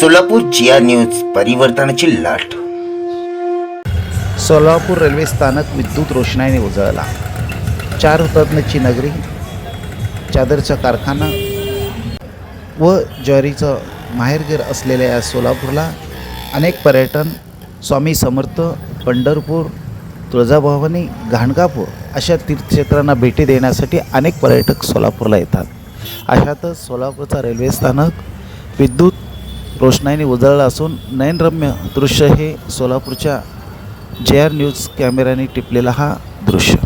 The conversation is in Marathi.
सोलापूर जिया न्यूज परिवर्तनाची लाट. सोलापूर रेल्वे स्थानक विद्युत रोषणाईने उजळला. चार हुतात्म्याची नगरी चादरचा कारखाना व ज्वारीचं माहेरघर असलेल्या या सोलापूरला अनेक पर्यटन स्वामी समर्थ पंढरपूर तुळजाभवानी घाणगापूर अशा तीर्थक्षेत्रांना भेटी देण्यासाठी अनेक पर्यटक सोलापूरला येतात. अशातच सोलापूरचा रेल्वे स्थानक विद्युत रोषणाईने उजळलं असून नयनरम्य दृश्य हे सोलापूरच्या जे आर न्यूज कॅमेऱ्याने टिपलेला हा दृश्य.